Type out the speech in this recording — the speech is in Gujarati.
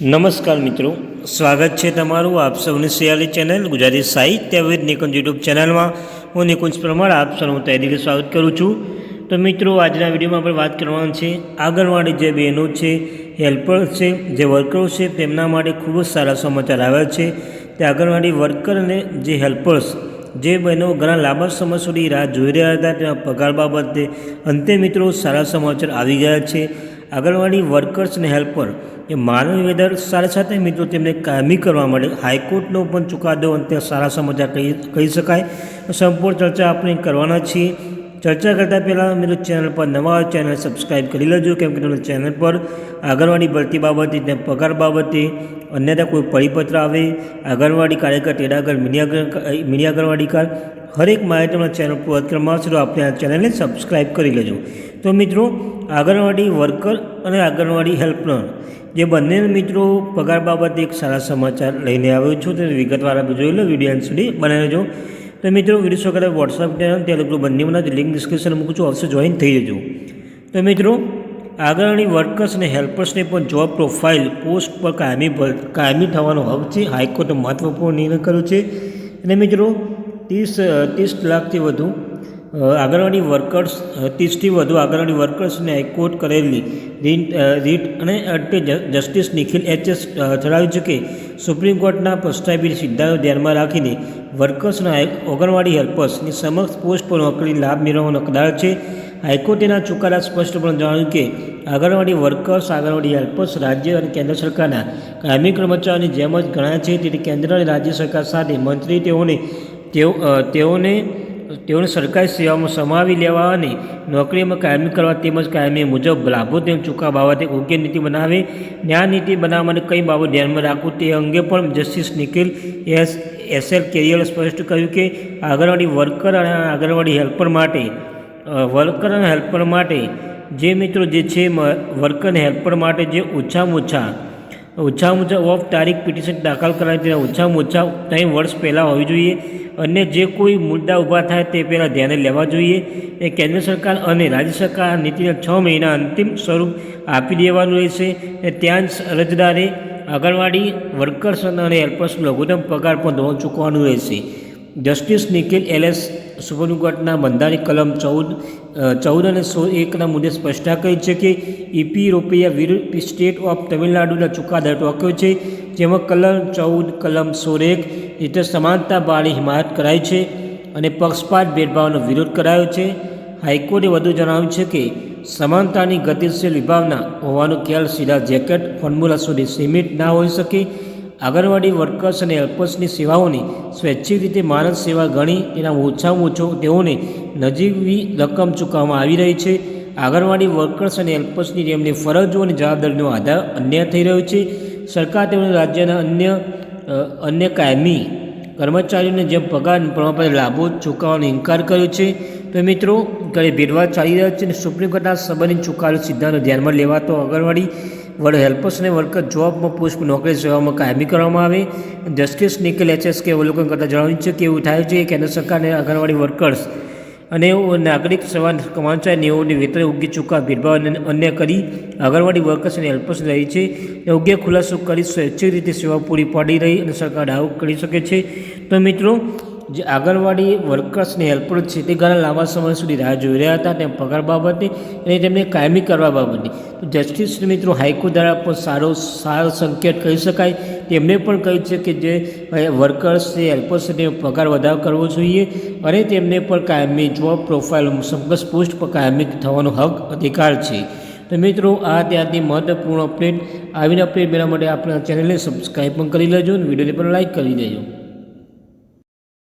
નમસ્કાર મિત્રો, સ્વાગત છે તમારું આપ સૌની સિયાલી ચેનલ ગુજરાતી સાહિત્ય વિદ નિકુંજ યુટ્યુબ ચેનલમાં. હું નિકુંજ પ્રમાણ આપ સૌનું તૈયારી સ્વાગત કરું છું. તો મિત્રો, આજના વિડીયોમાં આપણે વાત કરવાની છે આંગણવાડી જે બહેનો છે, હેલ્પર છે, જે વર્કરો છે, તેમના માટે ખૂબ જ સારા સમાચાર આવ્યા છે. તે આંગણવાડી વર્કર અને જે હેલ્પર્સ, જે બહેનો ઘણા લાંબા સમય સુધી રાહ જોઈ રહ્યા હતા, તેના પગાર બાબતે અંતે મિત્રો સારા સમાચાર આવી ગયા છે. આંગણવાડી વર્કર્સ અને હેલ્પર એ માનવ વેદર સાથે સાથે મિત્રો તેમને કાયમી કરવા માટે હાઈકોર્ટનો પણ ચુકાદો અંતે સારા સમાચાર કહી કહી શકાય. સંપૂર્ણ ચર્ચા આપણે કરવાના છીએ. ચર્ચા કરતાં પહેલાં મિત્રો ચેનલ પર નવા ચેનલ સબસ્ક્રાઈબ કરી લેજો, કેમ કે તમને ચેનલ પર આંગણવાડી ભરતી બાબતે અને પગાર બાબતે અન્યથા કોઈ પરિપત્ર આવે. આંગણવાડી કાર્યકર, તેડાગર મીડિયા મીડિયા આંગણવાડીકાર હરેક માહિતી આપણા ચેનલ પર આવશે તો આપણે આ ચેનલને સબસ્ક્રાઈબ કરી લેજો. તો મિત્રો, આંગણવાડી વર્કર અને આંગણવાડી હેલ્પર, જે બંને મિત્રો પગાર બાબતે એક સારા સમાચાર લઈને આવ્યો છું. તેને વિગતવાર આપણે જોઈ લો, વીડિયો સુધી બનાવી લેજો તો મિત્રો વીડિયો શો કરે વોટ્સઅપ ટેલિગ્રુપ બંનેમાં લિંક ડિસ્ક્રિપ્શન મૂકું છું. અવશ્ય જોઈન થઈ જજો. તો મિત્રો, આગળની વર્કર્સ અને હેલ્પર્સને પણ જોબ પ્રોફાઇલ પોસ્ટ પર કાયમી કાયમી થવાનો હક છે. હાઈકોર્ટે મહત્ત્વપૂર્ણ નિર્ણય કર્યો છે. અને મિત્રો, ત્રીસ ત્રીસ લાખથી વધુ આંગણવાડી વર્કર્સ ત્રીસથી વધુ આંગણવાડી વર્કર્સને હાઈકોર્ટ કરેલી રીટ અને અટે જસ્ટિસ નિખિલ એચએસ જણાવ્યું છે કે સુપ્રીમ કોર્ટના પ્રસ્તાવિત સિદ્ધાંતો ધ્યાનમાં રાખીને વર્કર્સના આંગણવાડી હેલ્પર્સની સમક્ષ પોસ્ટ પર નોકરી લાભ મેળવવાનો હકદાર છે. હાઈકોર્ટેના ચુકાદા સ્પષ્ટપણે જણાવ્યું કે આંગણવાડી વર્કર્સ, આંગણવાડી હેલ્પર્સ રાજ્ય અને કેન્દ્ર સરકારના કાયમી કર્મચારીઓની જેમ જ ગણાય છે. તેથી કેન્દ્ર અને રાજ્ય સરકાર સાથે મંત્રી તેઓને, તેઓ તેઓને તેઓને સરકારી સેવામાં સમાવી લેવા અને નોકરીમાં કાયમી કરવા તેમજ કાયમી મુજબ લાભો તેમ ચૂકવા બાબતે યોગ્ય નીતિ બનાવે, ન્યાય નીતિ બનાવવા માટે કઈ બાબત ધ્યાનમાં રાખવું તે અંગે પણ justice Nikhil S, S L સ્પષ્ટ કહ્યું કે આંગણવાડી વર્કર અને આંગણવાડી હેલ્પર માટે વર્કર અને હેલ્પર માટે જે મિત્રો જે છે વર્કર અને હેલ્પર માટે જે ઓછામાં ઓછા ઓછામાં ઓછા ઓફ તારીખ પિટિશન દાખલ કરાવી તેના ઓછામાં ઓછા ત્રણ વર્ષ પહેલાં હોવી જોઈએ અને જે કોઈ મુદ્દા ઊભા થાય તે પહેલાં ધ્યાને લેવા જોઈએ. એ કેન્દ્ર સરકાર અને રાજ્ય સરકાર નીતિને છ મહિના અંતિમ સ્વરૂપ આપી દેવાનું રહેશે. અને ત્યાં અરજદારે આંગણવાડી વર્કર્સ અને હેલ્પર્સ લઘુત્તમ પગાર પણ ચૂકવાનું રહેશે. જસ્ટિસ નિખિલ એલએસ સુપ્રીમ બંધારણીય કલમ ચૌદ ચૌદ અને સો એકના મુદ્દે સ્પષ્ટતા કરી છે કે ઇપી રોપિયા વિરુદ્ધ સ્ટેટ ઓફ તમિલનાડુના ચુકાદા ટોક્યો છે, જેમાં કલમ ચૌદ, કલમ સોળ એક સમાનતા બાળી હિમાયત કરાઈ છે અને પક્ષપાત ભેદભાવનો વિરોધ કરાયો છે. હાઈકોર્ટે વધુ જણાવ્યું છે કે સમાનતાની ગતિશીલ વિભાવના હોવાનો ખ્યાલ સીધા જેકેટ ફોર્મ્યુલા સુધી સીમિત ના હોઈ શકે. આંગણવાડી વર્કર્સ અને હેલ્પર્સની સેવાઓની સ્વૈચ્છિક રીતે માનવ સેવા ગણી તેના ઓછામાં ઓછો તેઓને નજીવી રકમ ચૂકવવામાં આવી રહી છે. આંગણવાડી વર્કર્સ અને હેલ્પર્સની તેમની ફરજો અને જવાબદારીનો આધાર અન્ય થઈ રહ્યો છે. સરકાર તેમને રાજ્યના અન્ય અન્ય કાયમી કર્મચારીઓને જેમ પગાર પ્રમાણપત્ર લાભો ચૂકવવાનો ઇનકાર કર્યો છે. તો મિત્રો, ઘરે ભેદભાવ ચાલી રહ્યો છે અને સુપ્રીમ કોર્ટના સંબંધિત ચુકાદો સિદ્ધાંતો ધ્યાનમાં લેવાતો આંગણવાડી વડ હેલ્પર્સ અને વર્કર જોબમાં પોસ્ટ નોકરી સેવામાં કાયમી કરવામાં આવે. જસ્ટિસ નિકલ એચએસ કે અવલોકન કરતાં જણાવ્યું છે કે એવું થાય છે કે કેન્દ્ર સરકારને આંગણવાડી વર્કર્સ અને નાગરિક સેવા કર્મચારી નિયોગની વેતન યોગ્ય ચૂકવા ભેદભાવ અને અન્ય કરી આંગણવાડી વર્કર્સ અને હેલ્પર્સ રહી છે. યોગ્ય ખુલાસો કરી સ્વૈચ્છિક રીતે સેવા પૂરી પાડી રહી અને સરકાર દાવો કરી શકે છે. તો મિત્રો જે આંગણવાડી વર્કર્સ અને હેલ્પર છે તે ઘણા લાંબા સમય સુધી રાહ જોઈ રહ્યા હતા તેમ પગાર બાબતે અને તેમને કાયમી કરવા બાબતે તો જસ્ટિસ મિત્રો હાઈકોર્ટ દ્વારા પણ સારો સારો સંકેત કહી શકાય. તેમણે પણ કહ્યું છે કે જે વર્કર્સ છે હેલ્પર્સ છે પગાર વધારો કરવો જોઈએ અને તેમને પણ કાયમી જોબ પ્રોફાઇલ સંઘર્ષ પોસ્ટ પર કાયમી થવાનો હક, અધિકાર છે. તો મિત્રો, આ ત્યાંથી મહત્વપૂર્ણ અપડેટ આવીને અપડેટ મેળવવા માટે આપણા ચેનલને સબસ્ક્રાઈબ પણ કરી લેજો અને વિડીયોને પણ લાઈક કરી દેજો.